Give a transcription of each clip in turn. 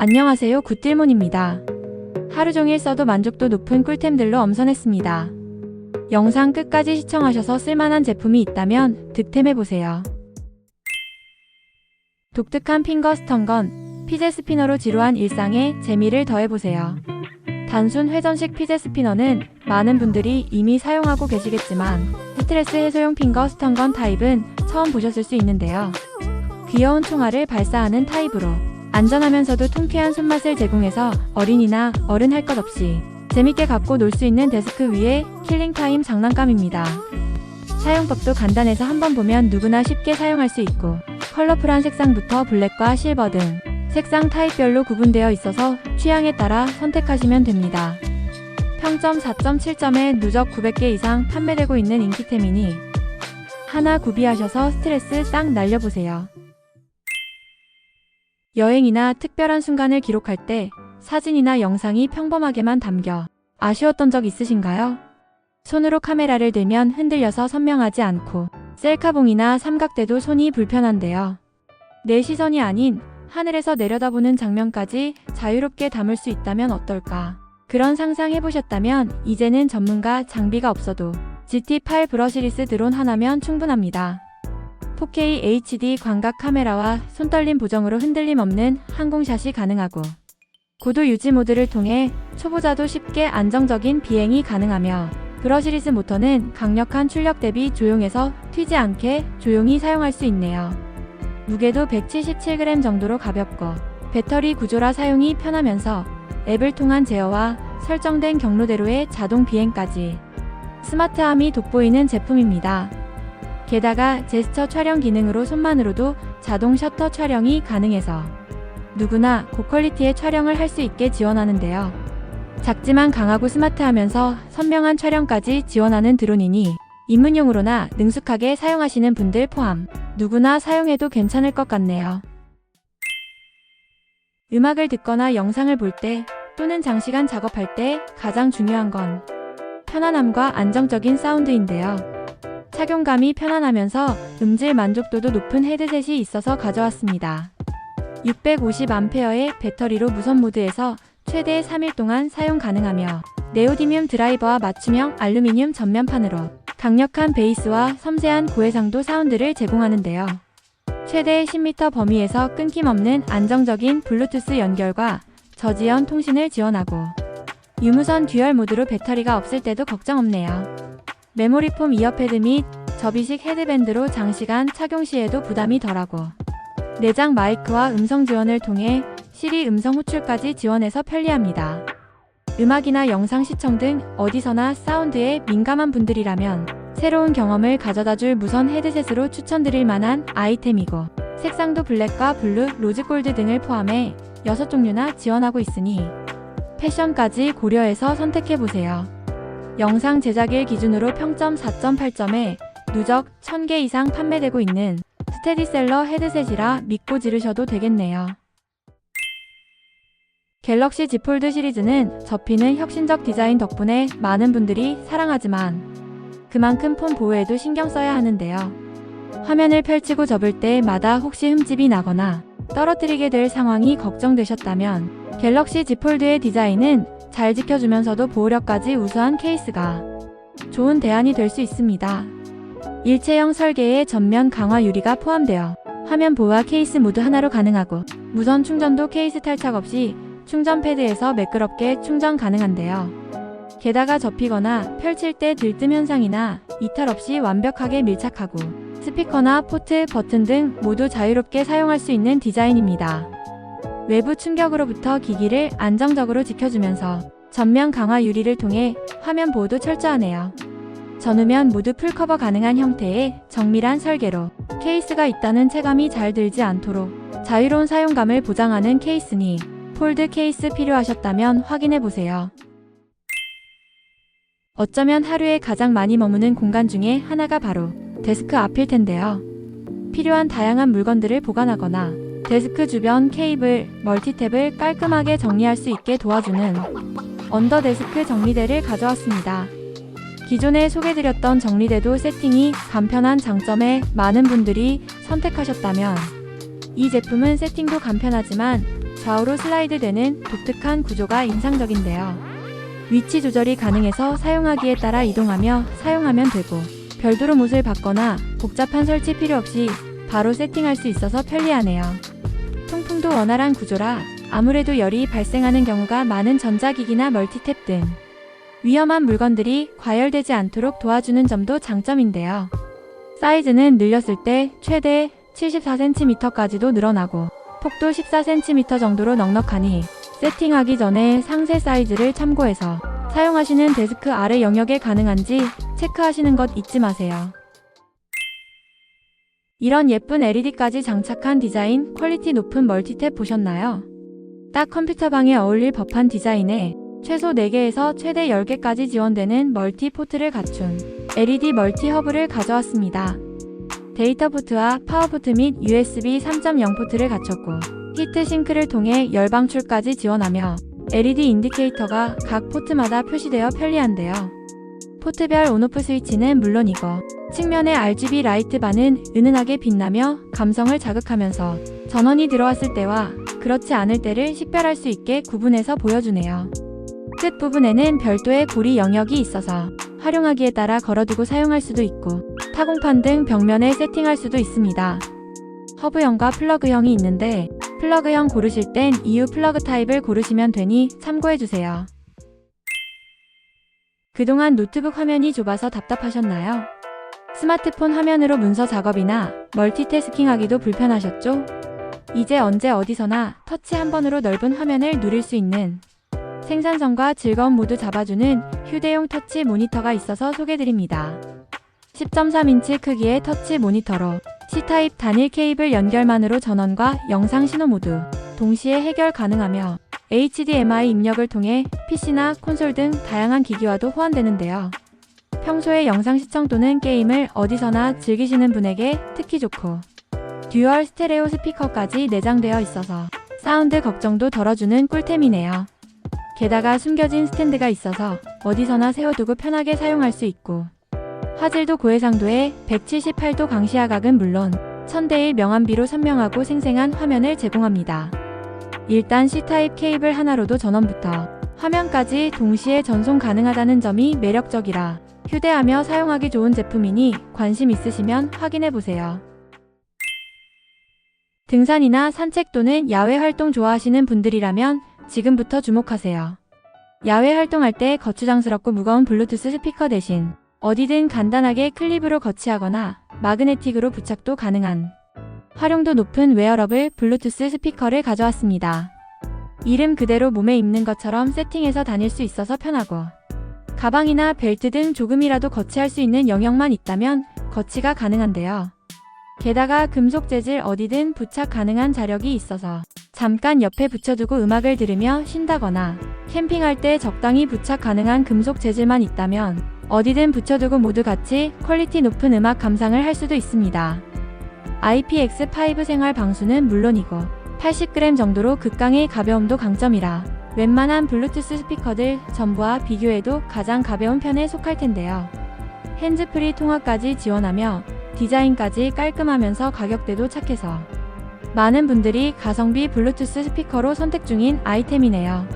안녕하세요 굿딜몬입니다. 하루 종일 써도 만족도 높은 꿀템들로 엄선했습니다. 영상 끝까지 시청하셔서 쓸만한 제품이 있다면 득템해보세요. 독특한 핑거 스턴건, 피제 스피너로 지루한 일상에 재미를 더해보세요. 단순 회전식 피제 스피너는 많은 분들이 이미 사용하고 계시겠지만 스트레스 해소용 핑거 스턴건 타입은 처음 보셨을 수 있는데요. 귀여운 총알을 발사하는 타입으로 안전하면서도 통쾌한 손맛을 제공해서 어린이나 어른 할 것 없이 재밌게 갖고 놀 수 있는 데스크 위에 킬링타임 장난감입니다. 사용법도 간단해서 한번 보면 누구나 쉽게 사용할 수 있고 컬러풀한 색상부터 블랙과 실버 등 색상 타입별로 구분되어 있어서 취향에 따라 선택하시면 됩니다. 평점 4.7점에 누적 900개 이상 판매되고 있는 인기템이니 하나 구비하셔서 스트레스 싹 날려보세요. 여행이나 특별한 순간을 기록할 때 사진이나 영상이 평범하게만 담겨 아쉬웠던 적 있으신가요? 손으로 카메라를 들면 흔들려서 선명하지 않고 셀카봉이나 삼각대도 손이 불편한데요. 내 시선이 아닌 하늘에서 내려다보는 장면까지 자유롭게 담을 수 있다면 어떨까? 그런 상상 해보셨다면 이제는 전문가 장비가 없어도 GT8 브러시리스 드론 하나면 충분합니다. 4K HD 광각 카메라와 손떨림 보정으로 흔들림 없는 항공샷이 가능하고 고도 유지 모드를 통해 초보자도 쉽게 안정적인 비행이 가능하며 브러 시리스 모터는 강력한 출력 대비 조용해서 튀지 않게 조용히 사용할 수 있네요. 무게도 177g 정도로 가볍고 배터리 구조라 사용이 편하면서 앱을 통한 제어와 설정된 경로대로의 자동 비행까지 스마트함이 돋보이는 제품입니다. 게다가 제스처 촬영 기능으로 손만으로도 자동 셔터 촬영이 가능해서 누구나 고퀄리티의 촬영을 할 수 있게 지원하는데요. 작지만 강하고 스마트하면서 선명한 촬영까지 지원하는 드론이니 입문용으로나 능숙하게 사용하시는 분들 포함 누구나 사용해도 괜찮을 것 같네요. 음악을 듣거나 영상을 볼 때 또는 장시간 작업할 때 가장 중요한 건 편안함과 안정적인 사운드인데요. 착용감이 편안하면서 음질 만족도도 높은 헤드셋이 있어서 가져왔습니다. 650A의 배터리로 무선 모드에서 최대 3일 동안 사용 가능하며 네오디뮴 드라이버와 맞춤형 알루미늄 전면판으로 강력한 베이스와 섬세한 고해상도 사운드를 제공하는데요. 최대 10m 범위에서 끊김없는 안정적인 블루투스 연결과 저지연 통신을 지원하고 유무선 듀얼 모드로 배터리가 없을 때도 걱정 없네요. 메모리폼 이어패드 및 접이식 헤드밴드로 장시간 착용 시에도 부담이 덜하고 내장 마이크와 음성 지원을 통해 시리 음성 호출까지 지원해서 편리합니다. 음악이나 영상 시청 등 어디서나 사운드에 민감한 분들이라면 새로운 경험을 가져다 줄 무선 헤드셋으로 추천드릴 만한 아이템이고 색상도 블랙과 블루, 로즈골드 등을 포함해 6종류나 지원하고 있으니 패션까지 고려해서 선택해보세요. 영상 제작일 기준으로 평점 4.8점에 누적 1000개 이상 판매되고 있는 스테디셀러 헤드셋이라 믿고 지르셔도 되겠네요. 갤럭시 Z 폴드 시리즈는 접히는 혁신적 디자인 덕분에 많은 분들이 사랑하지만 그만큼 폰 보호에도 신경 써야 하는데요. 화면을 펼치고 접을 때마다 혹시 흠집이 나거나 떨어뜨리게 될 상황이 걱정되셨다면 갤럭시 Z 폴드의 디자인은 잘 지켜주면서도 보호력까지 우수한 케이스가 좋은 대안이 될 수 있습니다. 일체형 설계에 전면 강화 유리가 포함되어 화면 보호와 케이스 모두 하나로 가능하고 무선 충전도 케이스 탈착 없이 충전 패드에서 매끄럽게 충전 가능한데요. 게다가 접히거나 펼칠 때 들뜸 현상이나 이탈 없이 완벽하게 밀착하고 스피커나 포트, 버튼 등 모두 자유롭게 사용할 수 있는 디자인입니다. 외부 충격으로부터 기기를 안정적으로 지켜주면서 전면 강화 유리를 통해 화면 보호도 철저하네요. 전후면 모두 풀커버 가능한 형태의 정밀한 설계로 케이스가 있다는 체감이 잘 들지 않도록 자유로운 사용감을 보장하는 케이스니 폴드 케이스 필요하셨다면 확인해 보세요. 어쩌면 하루에 가장 많이 머무는 공간 중에 하나가 바로 데스크 앞일 텐데요. 필요한 다양한 물건들을 보관하거나 데스크 주변 케이블, 멀티탭을 깔끔하게 정리할 수 있게 도와주는 언더 데스크 정리대를 가져왔습니다. 기존에 소개드렸던 정리대도 세팅이 간편한 장점에 많은 분들이 선택하셨다면 이 제품은 세팅도 간편하지만 좌우로 슬라이드 되는 독특한 구조가 인상적인데요. 위치 조절이 가능해서 사용하기에 따라 이동하며 사용하면 되고 별도로 못을 받거나 복잡한 설치 필요 없이 바로 세팅할 수 있어서 편리하네요. 통풍도 원활한 구조라 아무래도 열이 발생하는 경우가 많은 전자기기나 멀티탭 등 위험한 물건들이 과열되지 않도록 도와주는 점도 장점인데요. 사이즈는 늘렸을 때 최대 74cm까지도 늘어나고 폭도 14cm 정도로 넉넉하니 세팅하기 전에 상세 사이즈를 참고해서 사용하시는 데스크 아래 영역에 가능한지 체크하시는 것 잊지 마세요. 이런 예쁜 LED까지 장착한 디자인 퀄리티 높은 멀티탭 보셨나요? 딱 컴퓨터 방에 어울릴 법한 디자인에 최소 4개에서 최대 10개까지 지원되는 멀티 포트를 갖춘 LED 멀티 허브를 가져왔습니다. 데이터 포트와 파워 포트 및 USB 3.0 포트를 갖췄고 히트 싱크를 통해 열 방출까지 지원하며 LED 인디케이터가 각 포트마다 표시되어 편리한데요. 포트별 온오프 스위치는 물론이고 측면의 RGB 라이트 반은 은은하게 빛나며 감성을 자극하면서 전원이 들어왔을 때와 그렇지 않을 때를 식별할 수 있게 구분해서 보여주네요. 끝 부분에는 별도의 고리 영역이 있어서 활용하기에 따라 걸어두고 사용할 수도 있고 타공판 등 벽면에 세팅할 수도 있습니다. 허브형과 플러그형이 있는데 플러그형 고르실 땐 EU 플러그 타입을 고르시면 되니 참고해주세요. 그동안 노트북 화면이 좁아서 답답하셨나요? 스마트폰 화면으로 문서 작업이나 멀티태스킹 하기도 불편하셨죠? 이제 언제 어디서나 터치 한 번으로 넓은 화면을 누릴 수 있는 생산성과 즐거움 모두 잡아주는 휴대용 터치 모니터가 있어서 소개드립니다. 10.3인치 크기의 터치 모니터로 C타입 단일 케이블 연결만으로 전원과 영상 신호 모두 동시에 해결 가능하며 HDMI 입력을 통해 PC나 콘솔 등 다양한 기기와도 호환되는데요. 평소에 영상 시청 또는 게임을 어디서나 즐기시는 분에게 특히 좋고 듀얼 스테레오 스피커까지 내장되어 있어서 사운드 걱정도 덜어주는 꿀템이네요. 게다가 숨겨진 스탠드가 있어서 어디서나 세워두고 편하게 사용할 수 있고 화질도 고해상도에 178도 광시야각은 물론 1000대1 명암비로 선명하고 생생한 화면을 제공합니다. 일단 C타입 케이블 하나로도 전원부터 화면까지 동시에 전송 가능하다는 점이 매력적이라 휴대하며 사용하기 좋은 제품이니 관심 있으시면 확인해보세요. 등산이나 산책 또는 야외 활동 좋아하시는 분들이라면 지금부터 주목하세요. 야외 활동할 때 거추장스럽고 무거운 블루투스 스피커 대신 어디든 간단하게 클립으로 거치하거나 마그네틱으로 부착도 가능한 활용도 높은 웨어러블 블루투스 스피커를 가져왔습니다. 이름 그대로 몸에 입는 것처럼 세팅해서 다닐 수 있어서 편하고 가방이나 벨트 등 조금이라도 거치할 수 있는 영역만 있다면 거치가 가능한데요. 게다가 금속 재질 어디든 부착 가능한 자력이 있어서 잠깐 옆에 붙여두고 음악을 들으며 쉰다거나 캠핑할 때 적당히 부착 가능한 금속 재질만 있다면 어디든 붙여두고 모두 같이 퀄리티 높은 음악 감상을 할 수도 있습니다. IPX5 생활 방수는 물론이고 80g 정도로 극강의 가벼움도 강점이라 웬만한 블루투스 스피커들 전부와 비교해도 가장 가벼운 편에 속할 텐데요. 핸즈프리 통화까지 지원하며 디자인까지 깔끔하면서 가격대도 착해서 많은 분들이 가성비 블루투스 스피커로 선택 중인 아이템이네요.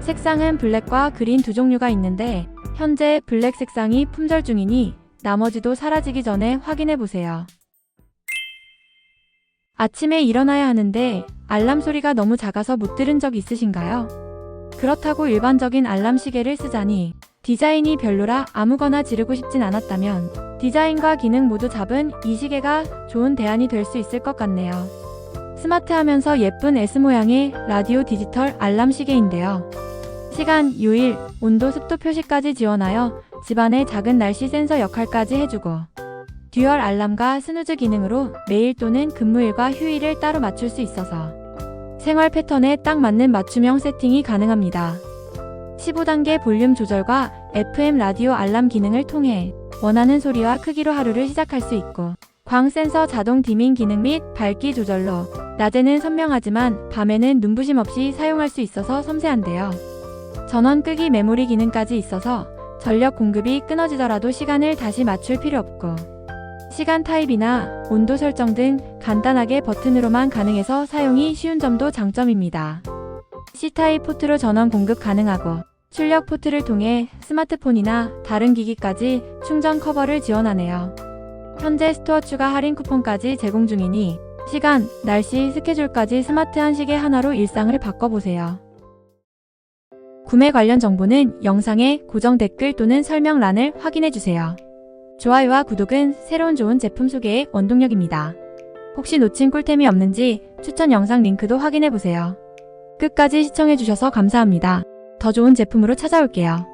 색상은 블랙과 그린 두 종류가 있는데 현재 블랙 색상이 품절 중이니 나머지도 사라지기 전에 확인해 보세요. 아침에 일어나야 하는데 알람 소리가 너무 작아서 못 들은 적 있으신가요? 그렇다고 일반적인 알람 시계를 쓰자니 디자인이 별로라 아무거나 지르고 싶진 않았다면 디자인과 기능 모두 잡은 이 시계가 좋은 대안이 될 수 있을 것 같네요. 스마트하면서 예쁜 S 모양의 라디오 디지털 알람 시계인데요. 시간, 요일, 온도, 습도 표시까지 지원하여 집안의 작은 날씨 센서 역할까지 해주고 듀얼 알람과 스누즈 기능으로 매일 또는 근무일과 휴일을 따로 맞출 수 있어서 생활 패턴에 딱 맞는 맞춤형 세팅이 가능합니다. 15단계 볼륨 조절과 FM 라디오 알람 기능을 통해 원하는 소리와 크기로 하루를 시작할 수 있고 광 센서 자동 디밍 기능 및 밝기 조절로 낮에는 선명하지만 밤에는 눈부심 없이 사용할 수 있어서 섬세한데요. 전원 끄기 메모리 기능까지 있어서 전력 공급이 끊어지더라도 시간을 다시 맞출 필요 없고 시간 타입이나 온도 설정 등 간단하게 버튼으로만 가능해서 사용이 쉬운 점도 장점입니다. C타입 포트로 전원 공급 가능하고 출력 포트를 통해 스마트폰이나 다른 기기까지 충전 커버를 지원하네요. 현재 스토어 추가 할인 쿠폰까지 제공 중이니 시간, 날씨, 스케줄까지 스마트한 시계 하나로 일상을 바꿔보세요. 구매 관련 정보는 영상의 고정 댓글 또는 설명란을 확인해주세요. 좋아요와 구독은 새로운 좋은 제품 소개의 원동력입니다. 혹시 놓친 꿀템이 없는지 추천 영상 링크도 확인해보세요. 끝까지 시청해주셔서 감사합니다. 더 좋은 제품으로 찾아올게요.